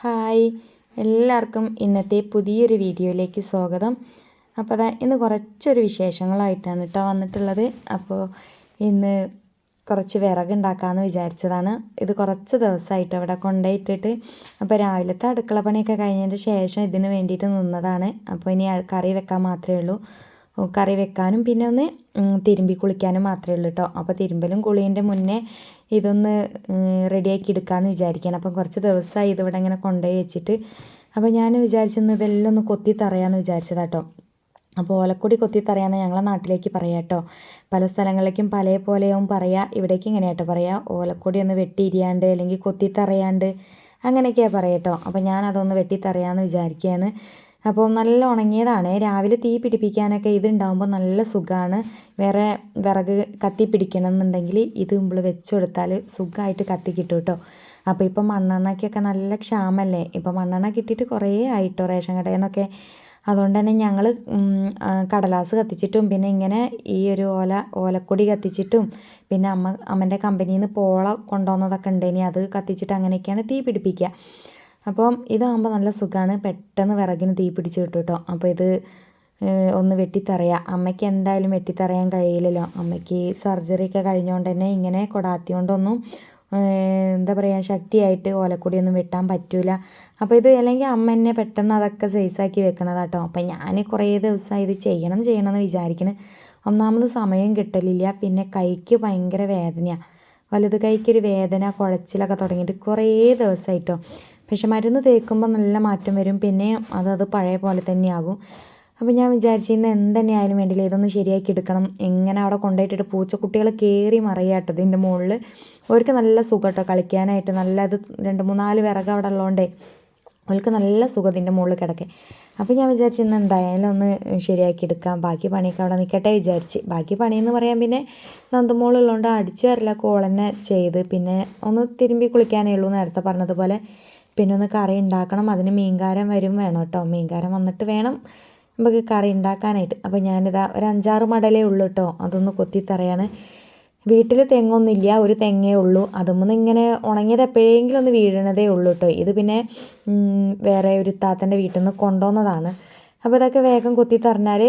Hi. എല്ലാവർക്കും ഇന്നത്തെ പുതിയൊരു വീഡിയോയിലേക്ക് സ്വാഗതം. അപ്പോൾ അതാ ഇന്ന് കുറച്ചൊരു വിശേഷങ്ങളായിട്ടാണ് കേട്ടോ വന്നിട്ടുള്ളത്. അപ്പോൾ ഇന്ന് കുറച്ച് വിറക് ഉണ്ടാക്കാമെന്ന് വിചാരിച്ചതാണ്. ഇത് കുറച്ച് ദിവസമായിട്ട് അവിടെ കൊണ്ടുപോയിട്ടിട്ട് അപ്പോൾ രാവിലത്തെ അടുക്കള പണിയൊക്കെ കഴിഞ്ഞതിന് ശേഷം ഇതിന് വേണ്ടിയിട്ട് നിന്നതാണ്. അപ്പോൾ ഇനി കറി വെക്കാൻ മാത്രമേ ഉള്ളൂ. കറി വെക്കാനും പിന്നെ ഒന്ന് തിരുമ്പി കുളിക്കാനും മാത്രമേ ഉള്ളൂ കേട്ടോ അപ്പോൾ തിരുമ്പലും കുളീന്റെ മുന്നേ ഇതൊന്ന് റെഡിയാക്കി എടുക്കാമെന്ന് വിചാരിക്കുകയാണ് അപ്പം കുറച്ച് ദിവസമായി ഇതിവിടെ ഇങ്ങനെ കൊണ്ടുപോയി വെച്ചിട്ട്. അപ്പോൾ ഞാൻ വിചാരിച്ചിരുന്നത് ഇതെല്ലാം ഒന്ന് കൊത്തി തറയാമെന്ന് വിചാരിച്ചതാട്ടോ അപ്പോൾ ഓലക്കൊടി കൊത്തി തറയാന്ന് ഞങ്ങളെ നാട്ടിലേക്ക് പറയാം കേട്ടോ പല സ്ഥലങ്ങളിലേക്കും പല പോലെയാവും പറയുക ഇവിടേക്ക് ഇങ്ങനെ കേട്ടോ പറയുക ഓലക്കൊടി ഒന്ന് വെട്ടിയിരിയാണ്ട് അല്ലെങ്കിൽ കൊത്തി തറയാണ്ട് അങ്ങനെയൊക്കെയാണ് പറയാം കേട്ടോ അപ്പോൾ ഞാൻ അതൊന്ന് വെട്ടി തറയാമെന്ന് വിചാരിക്കുകയാണ് അപ്പോൾ നല്ല ഉണങ്ങിയതാണ്. രാവിലെ തീ പിടിപ്പിക്കാനൊക്കെ ഇതുണ്ടാകുമ്പോൾ നല്ല സുഖമാണ് വേറെ വിറക് കത്തി പിടിക്കണം എന്നുണ്ടെങ്കിൽ ഇത് നമ്മൾ വെച്ച് കൊടുത്താൽ സുഖമായിട്ട് കത്തി കിട്ടും കേട്ടോ അപ്പോൾ ഇപ്പം മണ്ണെണ്ണയ്ക്കൊക്കെ നല്ല ക്ഷാമല്ലേ? ഇപ്പം മണ്ണെണ്ണ കിട്ടിയിട്ട് കുറേ ആയിട്ടോ റേഷൻ കടയിൽ അതുകൊണ്ട് തന്നെ ഞങ്ങൾ കടലാസ് കത്തിച്ചിട്ടും പിന്നെ ഇങ്ങനെ ഈ ഒരു ഓല ഓലക്കൊടി കത്തിച്ചിട്ടും പിന്നെ അമ്മ അമ്മന്റെ കമ്പനിയിൽ നിന്ന് പോള കൊണ്ടുവന്നതൊക്കെ ഉണ്ട് ഇനി അത് കത്തിച്ചിട്ട് അങ്ങനെയൊക്കെയാണ് തീ പിടിപ്പിക്കുക അപ്പം ഇതാകുമ്പോൾ നല്ല സുഖമാണ് പെട്ടെന്ന് വിറകിന് തീ പിടിച്ച് കിട്ടും കേട്ടോ അപ്പോൾ ഇത് ഒന്ന് വെട്ടിത്തറയാം. അമ്മയ്ക്ക് എന്തായാലും വെട്ടിത്തറയാൻ കഴിയില്ലല്ലോ. അമ്മയ്ക്ക് സർജറി ഒക്കെ കഴിഞ്ഞുകൊണ്ട് തന്നെ ഇങ്ങനെ കൊടാത്തി കൊണ്ടൊന്നും എന്താ പറയുക ശക്തിയായിട്ട് ഓലക്കൊടിയൊന്നും വെട്ടാൻ പറ്റൂല. അപ്പോൾ ഇത് അല്ലെങ്കിൽ അമ്മ എന്നെ പെട്ടെന്ന് അതൊക്കെ സൈസാക്കി വെക്കണതാട്ടോ അപ്പം ഞാൻ കുറേ ദിവസമായി ഇത് ചെയ്യണം ചെയ്യണം എന്ന് വിചാരിക്കണ്. ഒന്നാമത് സമയം കിട്ടലില്ല. പിന്നെ കൈക്ക് ഭയങ്കര വേദനയാണ് വലത് കൈക്കൊരു വേദന കുഴച്ചിലൊക്കെ തുടങ്ങിയിട്ട് കുറേ ദിവസമായിട്ടോ പക്ഷെ മരുന്ന് തേക്കുമ്പോൾ നല്ല മാറ്റം വരും. പിന്നെ അതത് പഴയ പോലെ തന്നെയാകും. അപ്പോൾ ഞാൻ വിചാരിച്ചിരുന്ന ആയാലും വേണ്ടിയില്ല ഇതൊന്ന് ശരിയാക്കി എടുക്കണം. എങ്ങനെ അവിടെ കൊണ്ടുപോയിട്ടിട്ട് പൂച്ചക്കുട്ടികൾ കയറി മറിയാട്ടോ ഇതിന്റെ മുകളിൽ അവർക്ക് നല്ല സുഖം കേട്ടോ കളിക്കാനായിട്ട്. നല്ല അത് രണ്ട് മൂന്നാൽ വിറക് അവിടെ ഉള്ളതുകൊണ്ടേ അവൾക്ക് നല്ല സുഖം ഇതിന്റെ മുകളിൽ കിടക്കേ അപ്പോൾ ഞാൻ വിചാരിച്ചു ഇന്ന് എന്തായാലും ഒന്ന് ശരിയാക്കി എടുക്കാം. ബാക്കി പണിയൊക്കെ അവിടെ നിൽക്കട്ടെ വിചാരിച്ച്. ബാക്കി പണിയെന്ന് പറയാൻ പിന്നെ നന്ദമോളുള്ളതുകൊണ്ട് അടിച്ചു വരില്ല കോളന്നെ ചെയ്ത്. പിന്നെ ഒന്ന് തിരുമ്പി കുളിക്കാനേ ഉള്ളൂ നേരത്തെ പറഞ്ഞതുപോലെ. പിന്നെ ഒന്ന് കറി ഉണ്ടാക്കണം. അതിന് മീൻകാരം വരും വേണം കേട്ടോ. മീൻകാരം വന്നിട്ട് വേണം നമുക്ക് കറി ഉണ്ടാക്കാനായിട്ട്. അപ്പോൾ ഞാനിതാ ഒരു അഞ്ചാറ് മടലേ ഉള്ളൂ കേട്ടോ. അതൊന്ന് കൊത്തിത്തറയാണ് വീട്ടിൽ തെങ്ങൊന്നുമില്ല ഒരു തെങ്ങേ ഉള്ളൂ. അതുമൊന്നും ഇങ്ങനെ ഉണങ്ങിയത് എപ്പോഴെങ്കിലും ഒന്ന് വീഴണതേ ഉള്ളൂ കേട്ടോ. ഇത് പിന്നെ വേറെ ഒരു താത്തന്റെ വീട്ടിൽ നിന്ന് കൊണ്ടുവന്നതാണ്. അപ്പോൾ ഇതൊക്കെ വേഗം കൊത്തിത്തറഞ്ഞാൽ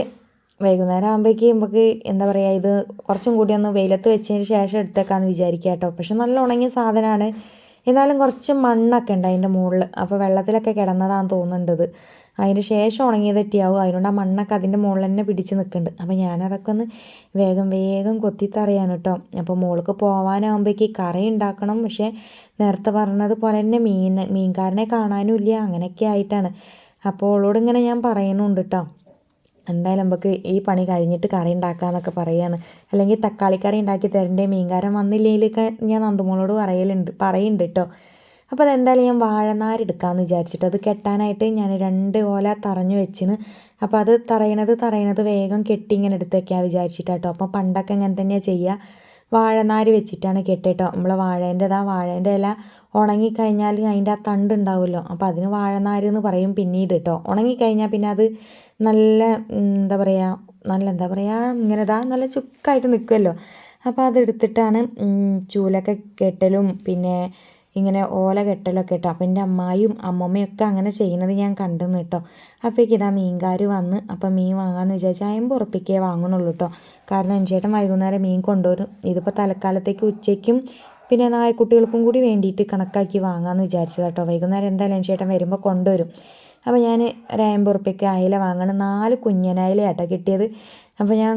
വൈകുന്നേരം ആകുമ്പോഴേക്ക് നമുക്ക് എന്താ പറയുക ഇത് കുറച്ചും കൂടി ഒന്ന് വെയിലത്ത് വെച്ചതിന് ശേഷം എടുത്തേക്കാമെന്ന് വിചാരിക്കാം കേട്ടോ. പക്ഷെ നല്ല ഉണങ്ങിയ സാധനമാണ്. എന്നാലും കുറച്ച് മണ്ണൊക്കെ ഉണ്ട് അതിന്റെ മുകളിൽ. അപ്പോൾ വെള്ളത്തിലൊക്കെ കിടന്നതാണെന്ന് തോന്നുന്നുണ്ടത്. അതിന് ശേഷം ഉണങ്ങിയത് തെറ്റിയാവും അതുകൊണ്ട് ആ മണ്ണൊക്കെ അതിന്റെ മുകളിൽ തന്നെ പിടിച്ച് നിൽക്കുന്നുണ്ട്. അപ്പോൾ ഞാനതൊക്കെ ഒന്ന് വേഗം വേഗം കൊത്തിത്തറിയാണ് കേട്ടോ. അപ്പോൾ മുകൾക്ക് പോകാനാകുമ്പോഴേക്ക് കറി ഉണ്ടാക്കണം. പക്ഷേ നേരത്തെ പറഞ്ഞത് പോലെ തന്നെ മീൻ മീൻകാരനെ കാണാനും ഇല്ല. അങ്ങനെയൊക്കെ ആയിട്ടാണ്. അപ്പോൾ ഓളോട് ഇങ്ങനെ ഞാൻ പറയുന്നുണ്ട് കേട്ടോ. എന്തായാലും നമുക്ക് ഈ പണി കഴിഞ്ഞിട്ട് കറി ഉണ്ടാക്കാമെന്നൊക്കെ പറയുകയാണ് അല്ലെങ്കിൽ തക്കാളി കറി ഉണ്ടാക്കി തരണ്ടേ മീൻകാരൻ വന്നില്ലെങ്കിലൊക്കെ ഞാൻ നന്ദുമോളോട് പറയലുണ്ട് പറയുന്നുണ്ട് കേട്ടോ അപ്പോൾ അതെന്തായാലും ഞാൻ വാഴനാരെടുക്കാമെന്ന് വിചാരിച്ചിട്ട് അത് കെട്ടാനായിട്ട് ഞാൻ രണ്ട് ഓല തറഞ്ഞു വെച്ചിന്. അപ്പോൾ അത് തറയണത് തറയണത് വേഗം കെട്ടി ഇങ്ങനെ എടുത്ത് വയ്ക്കാൻ വിചാരിച്ചിട്ടാട്ടോ അപ്പോൾ പണ്ടൊക്കെ ഇങ്ങനെ തന്നെയാണ് ചെയ്യുക വാഴനാര് വെച്ചിട്ടാണ് കെട്ടിട്ടോ നമ്മളെ വാഴേന്റെതാ വാഴേന്റെ ഇല ഉണങ്ങിക്കഴിഞ്ഞാൽ അതിന്റെ ആ തണ്ട് ഉണ്ടാവുമല്ലോ. അപ്പോൾ അതിന് വാഴനാര് എന്ന് പറയും പിന്നീട് കേട്ടോ ഉണങ്ങിക്കഴിഞ്ഞാൽ പിന്നെ അത് നല്ല എന്താ പറയുക നല്ല എന്താ പറയുക ഇങ്ങനെ ഇതാ നല്ല ചുക്കായിട്ട് നിൽക്കുമല്ലോ അപ്പോൾ അതെടുത്തിട്ടാണ് ചൂലൊക്കെ കെട്ടലും പിന്നെ ഇങ്ങനെ ഓല കെട്ടലൊക്കെ കേട്ടോ അപ്പം എന്റെ അമ്മായും അമ്മമ്മയൊക്കെ അങ്ങനെ ചെയ്യുന്നത് ഞാൻ കണ്ടെന്ന് കേട്ടോ. അപ്പോഴേക്ക് ഇതാ മീൻകാർ വന്ന് അപ്പം മീൻ വാങ്ങാമെന്ന് വിചാരിച്ചാൽ അയമ്പ് ഉറപ്പിക്കേ വാങ്ങണുള്ളൂ കേട്ടോ. കാരണം എന്റെ വൈകുന്നേരം മീൻ കൊണ്ടുവരും. ഇതിപ്പോൾ തലക്കാലത്തേക്ക് ഉച്ചയ്ക്കും പിന്നെ നായക്കുട്ടികൾക്കും കൂടി വേണ്ടിയിട്ട് കണക്കാക്കി വാങ്ങാമെന്ന് വിചാരിച്ചത് കേട്ടോ. വൈകുന്നേരം എന്തായാലും ചേട്ടൻ വരുമ്പോൾ കൊണ്ടുവരും. അപ്പോൾ ഞാൻ ഒരു അമ്പത് അയില വാങ്ങണം. നാല് കുഞ്ഞനയില കേട്ടോ കിട്ടിയത്. അപ്പോൾ ഞാൻ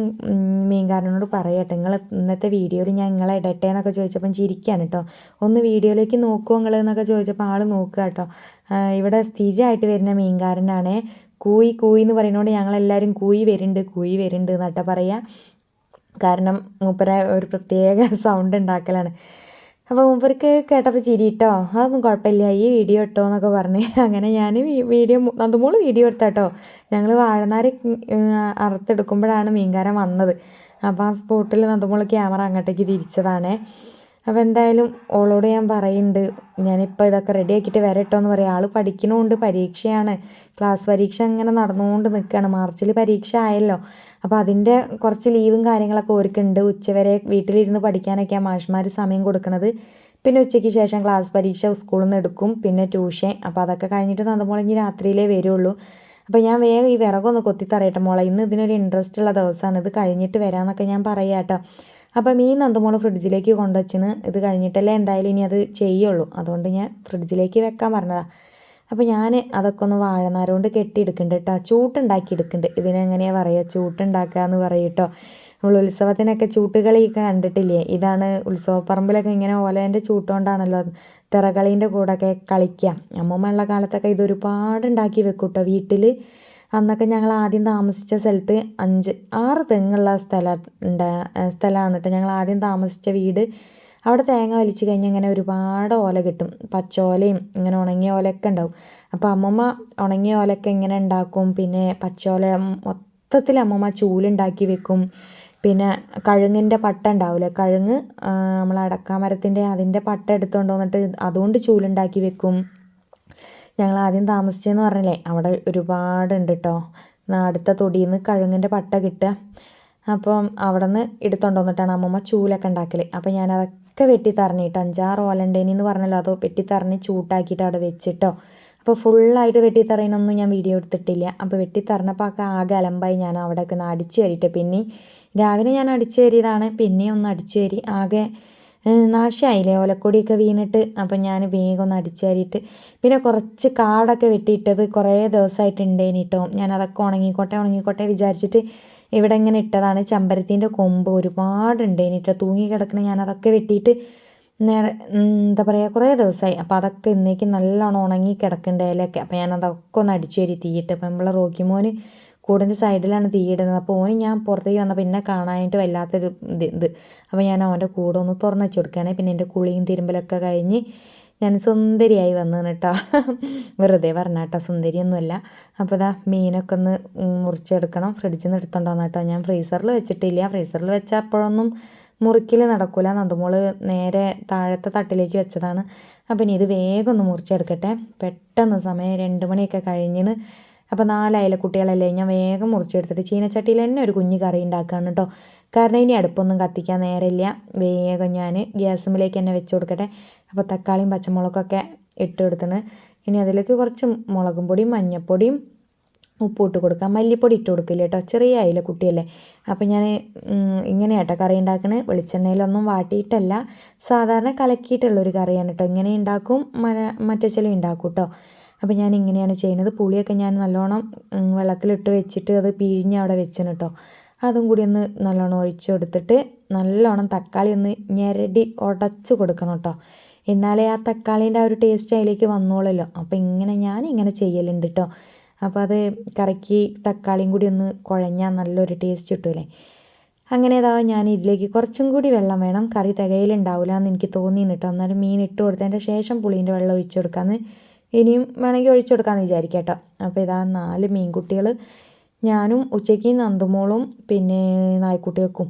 മീൻകാരനോട് പറയട്ടെ നിങ്ങൾ ഇന്നത്തെ വീഡിയോയിൽ ഞാൻ നിങ്ങളെ ഇടട്ടെ എന്നൊക്കെ ചോദിച്ചപ്പം ചിരിക്കാൻ കേട്ടോ. ഒന്ന് വീഡിയോയിലേക്ക് നോക്കുമോ നിങ്ങൾ എന്നൊക്കെ ചോദിച്ചപ്പോൾ ആൾ നോക്കുക കേട്ടോ. ഇവിടെ സ്ഥിരമായിട്ട് വരുന്ന മീൻകാരനാണ് കൂയി കൂയി എന്ന് പറയുന്നതുകൊണ്ട് ഞങ്ങളെല്ലാവരും കൂയി വരുന്നുണ്ട് കൂയി വരുന്നുണ്ട് എന്നട്ട പറയുക കാരണം മൂപ്പര ഒരു പ്രത്യേക സൗണ്ട് ഉണ്ടാക്കലാണ്. അപ്പോൾ മൂപ്പർക്ക് കേട്ടപ്പോൾ ചിരി കേട്ടോ അതൊന്നും കുഴപ്പമില്ല. ഈ വീഡിയോ ഇട്ടോ എന്നൊക്കെ പറഞ്ഞ്. അങ്ങനെ ഞാൻ വീഡിയോ നന്ദുമോൾ വീഡിയോ എടുത്താട്ടോ. ഞങ്ങൾ വാഴനാര് അറുത്തെടുക്കുമ്പോഴാണ് മീൻകാരൻ വന്നത്. അപ്പോൾ ആ സ്പോട്ടിൽ നന്ദമോൾ ക്യാമറ അങ്ങോട്ടേക്ക് തിരിച്ചതാണേ. അപ്പോൾ എന്തായാലും ഓളോട് ഞാൻ പറയുന്നുണ്ട് ഞാനിപ്പോൾ ഇതൊക്കെ റെഡി ആക്കിയിട്ട് വരട്ടോ എന്ന് പറയാം. ആൾ പഠിക്കണമുണ്ട് പരീക്ഷയാണ്. ക്ലാസ് പരീക്ഷ അങ്ങനെ നടന്നുകൊണ്ട് നിൽക്കുകയാണ് മാർച്ചിൽ പരീക്ഷ ആയല്ലോ. അപ്പോൾ അതിന്റെ കുറച്ച് ലീവും കാര്യങ്ങളൊക്കെ ഓർക്കുന്നുണ്ട് ഉച്ചവരെ വീട്ടിലിരുന്ന് പഠിക്കാനൊക്കെയാണ് മാഷ്മാർ സമയം കൊടുക്കുന്നത് പിന്നെ ഉച്ചയ്ക്ക് ശേഷം ക്ലാസ് പരീക്ഷ സ്കൂളിൽ നിന്ന് എടുക്കും. പിന്നെ ട്യൂഷൻ അപ്പോൾ അതൊക്കെ കഴിഞ്ഞിട്ട് നന്ദമോൾ ഇനി രാത്രിയിലേ വരുള്ളൂ. അപ്പോൾ ഞാൻ വേഗം ഈ വിറകൊന്ന് കൊത്തിത്തറയട്ടെ മോളെ. ഇന്ന് ഇതിനൊരു ഇൻട്രസ്റ്റ് ഉള്ള ദിവസമാണ് ഇത് കഴിഞ്ഞിട്ട് വരാമെന്നൊക്കെ ഞാൻ പറയാം കേട്ടോ അപ്പോൾ മീൻ നന്ദമോൾ ഫ്രിഡ്ജിലേക്ക് കൊണ്ടുവച്ചിന്. ഇത് കഴിഞ്ഞിട്ടല്ലേ എന്തായാലും ഇനി അത് ചെയ്യുള്ളൂ. അതുകൊണ്ട് ഞാൻ ഫ്രിഡ്ജിലേക്ക് വെക്കാൻ പറഞ്ഞതാണ് അപ്പോൾ ഞാൻ അതൊക്കെ ഒന്ന് വാഴനാരോണ്ട് കെട്ടിയെടുക്കുന്നുണ്ട് കേട്ടോ ചൂട്ടുണ്ടാക്കി എടുക്കുന്നുണ്ട് ഇതിനെങ്ങനെയാണ് പറയുക ചൂട്ടുണ്ടാക്കുക എന്ന് പറയും നമ്മൾ ഉത്സവത്തിനൊക്കെ ചൂട്ടുകളിയൊക്കെ കണ്ടിട്ടില്ലേ? ഇതാണ് ഉത്സവപ്പറമ്പിലൊക്കെ ഇങ്ങനെ ഓലേന്റെ ചൂട്ടുകൊണ്ടാണല്ലോ തിറകളീന്റെ കൂടെയൊക്കെ കളിക്കുക അമ്മൂമ്മ ഉള്ള കാലത്തൊക്കെ ഇത് ഒരുപാട് ഉണ്ടാക്കി വെക്കും കേട്ടോ വീട്ടിൽ അന്നൊക്കെ ഞങ്ങൾ ആദ്യം താമസിച്ച സ്ഥലത്ത് അഞ്ച് ആറ് തെങ്ങുള്ള സ്ഥലം ഉണ്ടാ സ്ഥലമാണ് കേട്ടോ ഞങ്ങൾ ആദ്യം താമസിച്ച വീട് അവിടെ തേങ്ങ വലിച്ചു കഴിഞ്ഞാൽ ഇങ്ങനെ ഒരുപാട് ഓല കിട്ടും. പച്ചോലയും ഇങ്ങനെ ഉണങ്ങിയ ഓലയൊക്കെ ഉണ്ടാവും. അപ്പോൾ അമ്മമ്മ ഉണങ്ങിയ ഓലയൊക്കെ ഇങ്ങനെ ഉണ്ടാക്കും. പിന്നെ പച്ചോല മൊത്തത്തിൽ അമ്മമ്മ ചൂലുണ്ടാക്കി വെക്കും. പിന്നെ കഴുങ്ങിന്റെ പട്ട ഉണ്ടാവില്ലേ കഴുങ്ങ് നമ്മൾ അടക്കാമരത്തിന്റെ അതിന്റെ പട്ട എടുത്തുകൊണ്ട് വന്നിട്ട് അതുകൊണ്ട് ചൂലുണ്ടാക്കി വെക്കും. ഞങ്ങൾ ആദ്യം താമസിച്ചതെന്ന് പറഞ്ഞില്ലേ? അവിടെ ഒരുപാടുണ്ട് കേട്ടോ അടുത്ത തൊടിയിൽ നിന്ന് കഴുങ്ങിന്റെ പട്ട കിട്ടുക. അപ്പം അവിടെ നിന്ന് എടുത്തുകൊണ്ട് അമ്മമ്മ ചൂലൊക്കെ ഉണ്ടാക്കൽ അപ്പം ഞാനതൊക്കെ വെട്ടിത്തറഞ്ഞിട്ട് അഞ്ചാറ് ഓലണ്ടേനി എന്ന് പറഞ്ഞല്ലോ. അത് വെട്ടിത്തറഞ്ഞ് ചൂട്ടാക്കിയിട്ട് അവിടെ വെച്ചിട്ടോ. അപ്പോൾ ഫുള്ളായിട്ട് വെട്ടിത്തറയുന്നൊന്നും ഞാൻ വീഡിയോ എടുത്തിട്ടില്ല. അപ്പോൾ വെട്ടിത്തറഞ്ഞപ്പോൾ ഒക്കെ ആകെ അലമ്പായി ഞാൻ അവിടെയൊക്കെ ഒന്ന് അടിച്ചു കയറിയിട്ട് പിന്നെ രാവിലെ ഞാൻ അടിച്ചു കയറിയതാണ് പിന്നെ ഒന്ന് അടിച്ചു കയറി ആകെ നാശമായില്ലേ ഓലക്കൊടിയൊക്കെ വീണിട്ട് അപ്പം ഞാൻ വേഗം ഒന്ന് അടിച്ചുകയറിയിട്ട് പിന്നെ കുറച്ച് കാടൊക്കെ വെട്ടിയിട്ടത് കുറേ ദിവസമായിട്ടുണ്ടേനി കേട്ടോ ഞാൻ അതൊക്കെ ഉണങ്ങിക്കോട്ടെ ഉണങ്ങിക്കോട്ടെ വിചാരിച്ചിട്ട് ഇവിടെ ഇങ്ങനെ ഇട്ടതാണ്. ചമ്പരത്തിന്റെ കൊമ്പ് ഒരുപാടുണ്ടേനി കേട്ടോ തൂങ്ങി കിടക്കണ ഞാൻ അതൊക്കെ വെട്ടിയിട്ട് നേരെ എന്താ പറയുക കുറേ ദിവസമായി അപ്പോൾ അതൊക്കെ ഇന്നേക്ക് നല്ലോണം ഉണങ്ങി കിടക്കേണ്ട ഇലയൊക്കെ. അപ്പോൾ ഞാൻ അതൊക്കെ ഒന്ന് അടിച്ചു കയറി തീയിട്ട്. അപ്പോൾ നമ്മളെ റോക്കിമോന് കൂടിന്റെ സൈഡിലാണ് തീയിടുന്നത് അപ്പോൾ ഓന് ഞാൻ പുറത്തേക്ക് വന്നപ്പോൾ പിന്നെ കാണാനായിട്ട് വല്ലാത്തൊരു ഇത് അപ്പോൾ ഞാൻ അവന്റെ കൂടെ ഒന്ന് തുറന്നു വെച്ച് കൊടുക്കുകയാണ്. പിന്നെ എന്റെ കുളിയും തിരുമ്പലൊക്കെ കഴിഞ്ഞ് ഞാൻ സുന്ദരിയായി വന്നു കേട്ടോ. വെറുതെ പറഞ്ഞ കേട്ടോ സുന്ദരിയൊന്നുമല്ല. അപ്പോൾ ഇതാ മീനൊക്കെ ഒന്ന് മുറിച്ചെടുക്കണം. ഫ്രിഡ്ജിൽ നിന്ന് എടുത്തോണ്ടാന്ന് കേട്ടോ. ഞാൻ ഫ്രീസറിൽ വെച്ചിട്ടില്ല. ഫ്രീസറിൽ വെച്ചാൽ അപ്പോഴൊന്നും മുറിക്കൽ നടക്കില്ല നന്ദമോൾ നേരെ താഴത്തെ തട്ടിലേക്ക് വെച്ചതാണ്. അപ്പം ഇനി ഇത് വേഗം ഒന്ന് മുറിച്ചെടുക്കട്ടെ. പെട്ടെന്ന് സമയം രണ്ട് മണിയൊക്കെ കഴിഞ്ഞിന് അപ്പോൾ നാലായാലും കുട്ടികളല്ലേ ഞാൻ വേഗം മുറിച്ചെടുത്തിട്ട് ചീനച്ചട്ടിയിൽ തന്നെ ഒരു കുഞ്ഞ് കറി ഉണ്ടാക്കുകയാണ് കേട്ടോ കാരണം ഇനി അടുപ്പൊന്നും കത്തിക്കാൻ നേരമില്ല. വേഗം ഞാൻ ഗ്യാസുമ്മിലേക്ക് തന്നെ വെച്ച് കൊടുക്കട്ടെ. അപ്പോൾ തക്കാളിയും പച്ചമുളകൊക്കെ ഇട്ട് കൊടുത്തിന് ഇനി അതിലേക്ക് കുറച്ച് മുളകും പൊടിയും മഞ്ഞൾപ്പൊടിയും ഉപ്പ് ഇട്ട് കൊടുക്കാം. മല്ലിപ്പൊടി ഇട്ട് കൊടുക്കില്ല കേട്ടോ ചെറിയ അയില കുട്ടിയല്ലേ അപ്പോൾ ഞാൻ ഇങ്ങനെ കേട്ടോ കറി ഉണ്ടാക്കണത് വെളിച്ചെണ്ണയിലൊന്നും വാട്ടിയിട്ടല്ല. സാധാരണ കലക്കിയിട്ടുള്ളൊരു കറിയാണ് കേട്ടോ ഇങ്ങനെ ഉണ്ടാക്കും മറ്റേ ചില ഉണ്ടാക്കും കേട്ടോ അപ്പോൾ ഞാൻ ഇങ്ങനെയാണ് ചെയ്യുന്നത്. പുളിയൊക്കെ ഞാൻ നല്ലോണം വെള്ളത്തിലിട്ട് വെച്ചിട്ട് അത് പിഴിഞ്ഞ് അവിടെ വെച്ചിന് കേട്ടോ അതും കൂടി ഒന്ന് നല്ലോണം ഒഴിച്ചു കൊടുത്തിട്ട് നല്ലോണം തക്കാളി ഒന്ന് ഞെരടി ഉടച്ച് കൊടുക്കണം കേട്ടോ എന്നാലേ ആ തക്കാളീന്റെ ആ ഒരു ടേസ്റ്റ് അതിലേക്ക് വന്നോളല്ലോ. അപ്പോൾ ഇങ്ങനെ ഞാൻ ഇങ്ങനെ ചെയ്യലുണ്ട് കേട്ടോ അപ്പോൾ അത് കറക്കി തക്കാളിയും കൂടി ഒന്ന് കുഴഞ്ഞാൽ നല്ലൊരു ടേസ്റ്റ് കിട്ടുമല്ലേ അങ്ങനെ ഇതാ ഞാൻ ഇതിലേക്ക് കുറച്ചും കൂടി വെള്ളം വേണം. കറി തികയിലുണ്ടാവില്ല എന്ന് എനിക്ക് തോന്നിയിട്ടോ എന്നാലും മീൻ ഇട്ട് കൊടുത്തതിന്റെ ശേഷം പുളീന്റെ വെള്ളം ഒഴിച്ചു കൊടുക്കാമെന്ന് ഇനിയും വേണമെങ്കിൽ ഒഴിച്ചു കൊടുക്കാമെന്ന് വിചാരിക്കാം കേട്ടോ. അപ്പോൾ ഇതാ നാല് മീൻകുട്ടികൾ. ഞാനും ഉച്ചയ്ക്ക് നന്ദുമോളും പിന്നെ നായ്ക്കുട്ടികൾക്കും.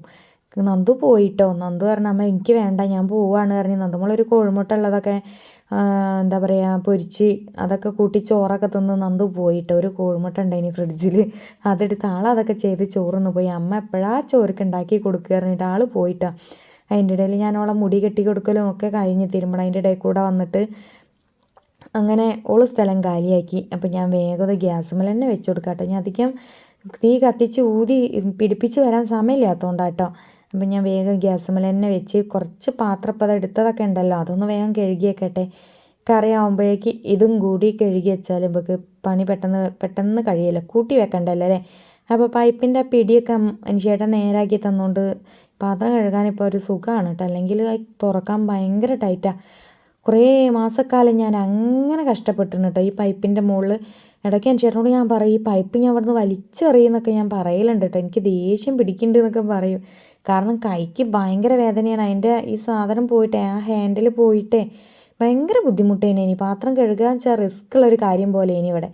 നന്ദു പോയിട്ടോ? നന്ദു പറഞ്ഞ അമ്മ എനിക്ക് വേണ്ട ഞാൻ പോവാണ് പറഞ്ഞ് നന്ദുമോളൊരു ഉള്ളതൊക്കെ എന്താ പറയുക പൊരിച്ച് അതൊക്കെ കൂട്ടി ചോറൊക്കെ തിന്ന് നന്ദു പോയിട്ടോ? ഒരു കോഴിമുട്ട ഉണ്ടായിനി ഫ്രിഡ്ജിൽ. അതെടുത്ത് അതൊക്കെ ചെയ്ത് ചോറുന്ന് പോയി. അമ്മ എപ്പോഴാ ചോർക്ക് ഉണ്ടാക്കി കൊടുക്കുക പറഞ്ഞിട്ട് ആൾ പോയിട്ടാണ് അതിന്റെ ഇടയിൽ ഞാൻ മുടി കെട്ടി കൊടുക്കലും ഒക്കെ കഴിഞ്ഞ് തിരുമ്പണം. അതിന്റെ ഇടയിൽ കൂടെ വന്നിട്ട് അങ്ങനെ ഓൾ സ്ഥലം കാലിയാക്കി. അപ്പം ഞാൻ വേഗത ഗ്യാസുമ്മൽ തന്നെ വെച്ച് കൊടുക്കാട്ടോ ഞാൻ അധികം തീ കത്തിച്ച് ഊതി പിടിപ്പിച്ച് വരാൻ സമയമില്ലാത്തതുകൊണ്ടാട്ടോ അപ്പം ഞാൻ വേഗം ഗ്യാസുമ്മൽ തന്നെ വെച്ച് കുറച്ച് പാത്രപ്പത എടുത്തതൊക്കെ ഉണ്ടല്ലോ അതൊന്ന് വേഗം കഴുകിയേക്കട്ടെ. കറിയാവുമ്പോഴേക്ക് ഇതും കൂടി കഴുകി വെച്ചാൽ നമുക്ക് പണി പെട്ടെന്ന് പെട്ടെന്ന് കഴിയില്ല. കൂട്ടി വെക്കണ്ടല്ലോ അല്ലേ? അപ്പോൾ പൈപ്പിന്റെ പിടിയൊക്കെ അനുശേട്ടൻ നേരാക്കി തന്നുകൊണ്ട് പാത്രം കഴുകാൻ ഇപ്പോൾ ഒരു സുഖമാണ് കേട്ടോ. അല്ലെങ്കിൽ തുറക്കാൻ ഭയങ്കര ടൈറ്റാണ് കുറേ മാസക്കാലം ഞാൻ അങ്ങനെ കഷ്ടപ്പെട്ടിരുന്നു കേട്ടോ. ഈ പൈപ്പിന്റെ മുകളിൽ ഇടയ്ക്ക് ഞാൻ ചേട്ടനോട് ഞാൻ പറയും ഈ പൈപ്പ് ഞാൻ അവിടുന്ന് വലിച്ചെറിയുന്നൊക്കെ ഞാൻ പറയലുണ്ട് കേട്ടോ. എനിക്ക് ദേഷ്യം പിടിക്കുന്നുണ്ട് എന്നൊക്കെ പറയും. കാരണം കൈക്ക് ഭയങ്കര വേദനയാണ്. അതിന്റെ ഈ സാധനം പോയിട്ടേ ആ ഹാൻഡിൽ പോയിട്ടേ ഭയങ്കര ബുദ്ധിമുട്ടേനെ ഇനി പാത്രം കഴുകുക വെച്ചാൽ റിസ്ക് ഉള്ളൊരു കാര്യം പോലെ ഇനി ഇവിടെ.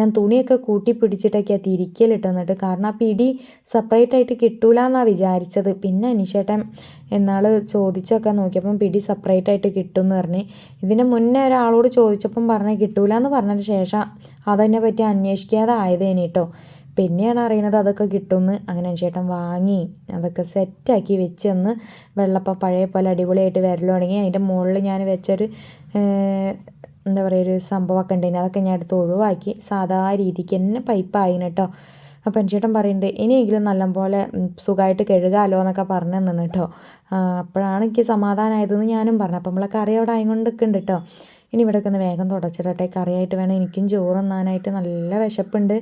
ഞാൻ തുണിയൊക്കെ കൂട്ടി പിടിച്ചിട്ടൊക്കെയാണ് തിരിക്കലിട്ട് എന്നിട്ട് കാരണം ആ പിടി സെപ്പറേറ്റ് ആയിട്ട് കിട്ടൂല എന്നാണ് വിചാരിച്ചത്. പിന്നെ അനിഷേട്ടൻ എന്നാൾ ചോദിച്ചൊക്കെ നോക്കിയപ്പം പിടി സെപ്പറേറ്റ് ആയിട്ട് കിട്ടും എന്ന് പറഞ്ഞ്. ഇതിന് മുന്നേ ഒരാളോട് ചോദിച്ചപ്പം പറഞ്ഞ് കിട്ടൂല എന്ന് പറഞ്ഞതിന് ശേഷം അതിനെ പറ്റി അന്വേഷിക്കാതെ ആയതേനി കേട്ടോ പിന്നെയാണ് അറിയണത് അതൊക്കെ കിട്ടുമെന്ന് അങ്ങനെ ചേട്ടൻ വാങ്ങി. അതൊക്കെ സെറ്റാക്കി വെച്ച് തന്ന് വെള്ളപ്പം പഴയ പോലെ അടിപൊളിയായിട്ട് വരൽ അതിന്റെ മുകളിൽ ഞാൻ വെച്ചൊരു എന്താ പറയുക ഒരു സംഭവമൊക്കെ ഉണ്ടായിരുന്നു അതൊക്കെ ഞാൻ എടുത്ത് ഒഴിവാക്കി. സാധാ രീതിക്ക് തന്നെ പൈപ്പായിന് കേട്ടോ അപ്പം ചേട്ടൻ പറയുന്നുണ്ട് ഇനിയെങ്കിലും നല്ലപോലെ സുഖമായിട്ട് കഴുകാമല്ലോ എന്നൊക്കെ പറഞ്ഞു തന്നെ കേട്ടോ അപ്പോഴാണ് എനിക്ക് സമാധാനമായതെന്ന് ഞാനും പറഞ്ഞു. അപ്പം നമ്മളെ കറി അവിടെ ആയതുകൊണ്ട് നിൽക്കുന്നുണ്ട് കേട്ടോ ഇനി ഇവിടെയൊക്കെ ഒന്ന് വേഗം തുടച്ചിടട്ടെ. കറിയായിട്ട് വേണം. എനിക്കും ചോറ് തിന്നാനായിട്ട് നല്ല വിശപ്പുണ്ട്.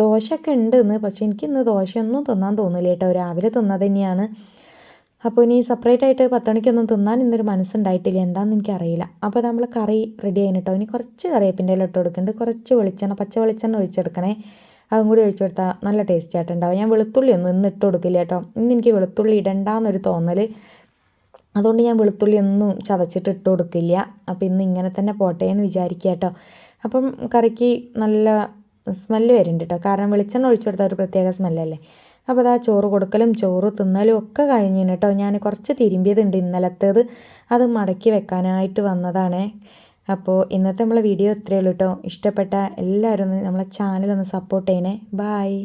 ദോശയൊക്കെ ഉണ്ട് ഇന്ന്. പക്ഷേ എനിക്ക് ഇന്ന് ദോശയൊന്നും തിന്നാൻ തോന്നില്ല കേട്ടോ രാവിലെ തിന്നത് തന്നെയാണ്. അപ്പോൾ ഇനി സെപ്പറേറ്റ് ആയിട്ട് പത്ത് മണിക്കൊന്നും തിന്നാൻ ഇന്നൊരു മനസ്സുണ്ടായിട്ടില്ല. എന്താണെന്ന് എനിക്കറിയില്ല. അപ്പോൾ നമ്മൾ കറി റെഡി ആയിട്ടോ ഇനി കുറച്ച് കറിവേപ്പിന്റെ ഇല ഇട്ട് കൊടുക്കുന്നുണ്ട് കുറച്ച് വെളിച്ചെണ്ണ പച്ച വെളിച്ചെണ്ണ ഒഴിച്ചെടുക്കണേ. അതും കൂടി ഒഴിച്ചു കൊടുത്താൽ നല്ല ടേസ്റ്റ് ആയിട്ടുണ്ടാവും. ഞാൻ വെളുത്തുള്ളി ഒന്നും ഇന്ന് ഇട്ട് കൊടുക്കില്ല കേട്ടോ ഇന്ന് എനിക്ക് വെളുത്തുള്ളി ഇടണ്ടെന്നൊരു തോന്നൽ അതുകൊണ്ട് ഞാൻ വെളുത്തുള്ളി ഒന്നും ചതച്ചിട്ട് ഇട്ട് കൊടുക്കില്ല. അപ്പോൾ ഇന്ന് ഇങ്ങനെ തന്നെ പോട്ടെ എന്ന് വിചാരിക്കുക കേട്ടോ അപ്പം കറിക്ക് നല്ല സ്മെല്ല് വരുന്നുണ്ട് കേട്ടോ കാരണം വെളിച്ചെണ്ണ ഒഴിച്ചു കൊടുത്താൽ ഒരു പ്രത്യേക സ്മെല്ലല്ലേ അപ്പോൾ അതാ ചോറ് കൊടുക്കലും ചോറ് തിന്നലും ഒക്കെ കഴിഞ്ഞു കേട്ടോ ഞാൻ കുറച്ച് തിരുമ്പിയതുണ്ട് ഇന്നലത്തേത്. അത് മടക്കി വെക്കാനായിട്ട് വന്നതാണ്. അപ്പോൾ ഇന്നത്തെ നമ്മളെ വീഡിയോ ഇത്രയേ ഉള്ളൂ കേട്ടോ ഇഷ്ടപ്പെട്ട എല്ലാവരും നമ്മളെ ചാനലൊന്ന് സപ്പോർട്ട് ചെയ്യണേ. ബായ്